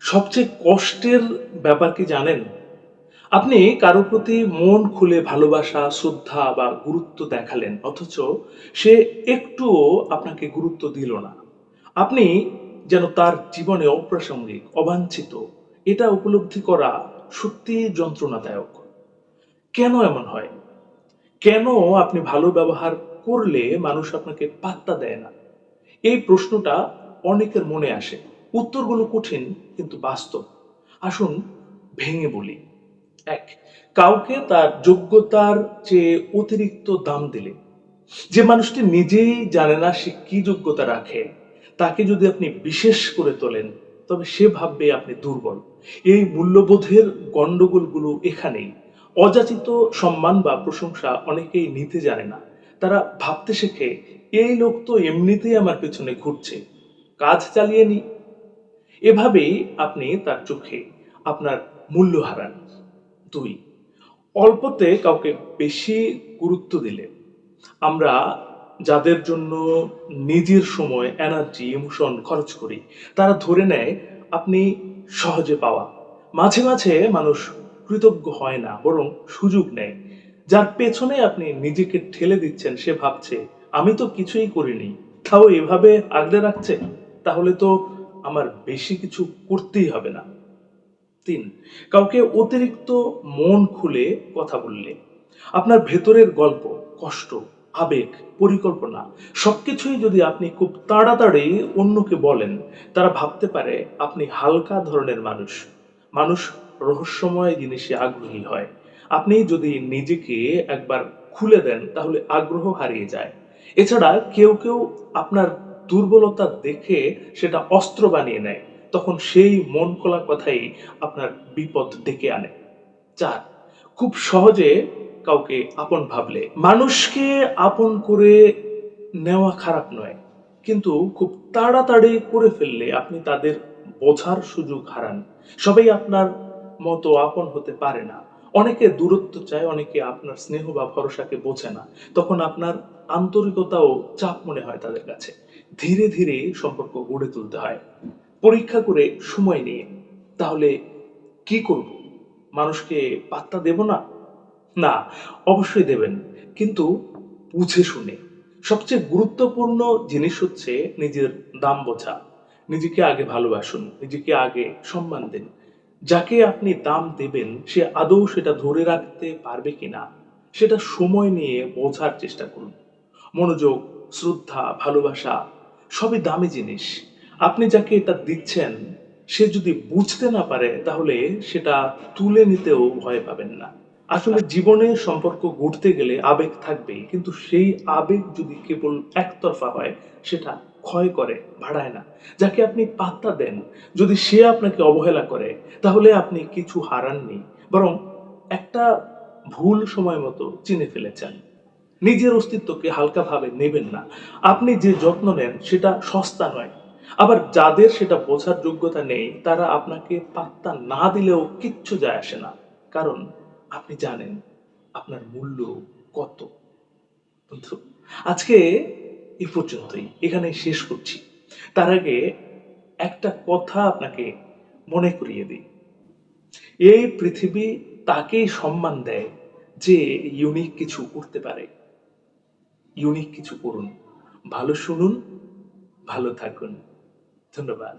সবচেয়ে কষ্টের ব্যাপার কি জানেন? আপনি কারও প্রতি মন খুলে ভালোবাসা, শ্রদ্ধা বা গুরুত্ব দেখালেন, অথচ সে একটুও আপনাকে গুরুত্ব দিল না। আপনি যেন তার জীবনে অপ্রাসঙ্গিক, অবাঞ্ছিত, এটা উপলব্ধি করা সত্যি যন্ত্রণাদায়ক। কেন এমন হয়? কেন আপনি ভালো ব্যবহার করলে মানুষ আপনাকে পাত্তা দেয় না? এই প্রশ্নটা অনেকের মনে আসে। উত্তরগুলো কঠিন, কিন্তু বাস্তব। আসুন ভেঙে বলি। এক, কাউকে তার যোগ্যতার চেয়ে অতিরিক্ত দাম দিলে। যে মানুষটি নিজেই জানে না সে কি যোগ্যতা রাখে, তাকে যদি আপনি বিশেষ করে তোলেন, তবে সে ভাববে আপনি দুর্বল। এই মূল্যবোধের গন্ডগোলগুলো এখানেই। অযাচিত সম্মান বা প্রশংসা অনেকেই নিতে জানে না। তারা ভাবতে শেখে, এই লোক তো এমনিতেই আমার পেছনে ঘুরছে। কাজ চালিয়ে নি এভাবেই আপনি তার চোখে আপনার মূল্য হারান। দুই, অল্পতে কাউকে বেশি গুরুত্ব দিলে। আমরা যাদের জন্য নিজের সময় এনার্জি ইমোশন খরচ করি, তারা ধরে নেয় আপনি সহজে পাওয়া। মাঝে মাঝে মানুষ কৃতজ্ঞ হয় না, বরং সুযোগ নেয়। যার পেছনে আপনি নিজেকে ঠেলে দিচ্ছেন, সে ভাবছে, আমি তো কিছুই করিনি। তাও এভাবে আগলে রাখছে? তাহলে তো আমার বেশি কিছু করতেই হবে না। তিন, কাউকে অতিরিক্ত মন খুলে কথা বললে। আপনার ভেতরের গল্প, কষ্ট, আবেগ, পরিকল্পনা, সবকিছুই যদি আপনি খুব তাড়াতাড়ি অন্যকে বলেন, তারা ভাবতে পারে আপনি হালকা ধরনের মানুষ। মানুষ রহস্যময় জিনিসে আগ্রহী হয়। আপনি যদি নিজেকে একবার খুলে দেন, তাহলে আগ্রহ হারিয়ে যায়। এছাড়া কেউ কেউ আপনার দুর্বলতা দেখে সেটা অস্ত্র বানিয়ে নেয়, তখন সেই মন খোলা কথাই আপনার বিপদ ডেকে আনে। চার, খুব সহজে কাউকে আপন ভাবলে। মানুষকে আপন করে নেওয়া খারাপ নয়, কিন্তু খুব তাড়াতাড়ি করে ফেললে আপনি তাদের বোঝার সুযোগ হারান। সবাই আপনার মতো আপন হতে পারে না। অনেকে দূরত্ব চায়, অনেকে আপনার স্নেহ বা ভরসাকে বোঝে না। তখন আপনার আন্তরিকতাও চাপ মনে হয় তাদের কাছে। ধীরে ধীরে সম্পর্ক গড়ে তুলতে হয়। পরীক্ষা করে সময় নিয়ে। তাহলে কি করব? মানুষকে পাত্তা দেব না? না, অবশ্যই দেবেন। কিন্তু বুঝে শুনে। সবচেয়ে গুরুত্বপূর্ণ জিনিস হচ্ছে নিজের দাম বোঝা। নিজেকে আগে ভালোবাসুন, নিজেকে আগে সম্মান দিন। যাকে আপনি দাম দেবেন, সে আদৌ সেটা ধরে রাখতে পারবে কিনা, সেটা সময় নিয়ে বোঝার চেষ্টা করুন। মনোযোগ, শ্রদ্ধা, ভালোবাসা সবই দামি জিনিস। আপনি যাকে এটা দিচ্ছেন, সে যদি বুঝতে না পারে, তাহলে সেটা তুলে নিতেও ভয় পাবেন না। আসলে জীবনে সম্পর্ক গড়তে গেলে আবেগ থাকবেই, কিন্তু সেই আবেগ যদি কেবল একতরফা হয়, সেটা ক্ষয় করে ভাড়ায় না। যাকে আপনি পাত্তা দেন, যদি সে আপনাকে অবহেলা করে, তাহলে আপনি কিছু হারাননি, বরং একটা ভুল সময় মতো চিনে ফেলেছেন। নিজের অস্তিত্বকে হালকাভাবে নেবেন না। আপনি যে যত্ন নেন, সেটা সস্তা নয়। আবার যাদের সেটা বোঝার যোগ্যতা নেই, তারা আপনাকে পাত্তা না দিলেও কিচ্ছু যায় আসে না। কারণ আপনি জানেন, আপনার মূল্য কত। বন্ধু, আজকে এ পর্যন্তই। এখানে শেষ করছি। তার আগে একটা কথা আপনাকে মনে করিয়ে দিই। এই পৃথিবী তাকেই সম্মান দেয় যে ইউনিক কিছু করতে পারে। ইউনিক কিছু করুন। ভালো শুনুন ভালো থাকুন। ধন্যবাদ।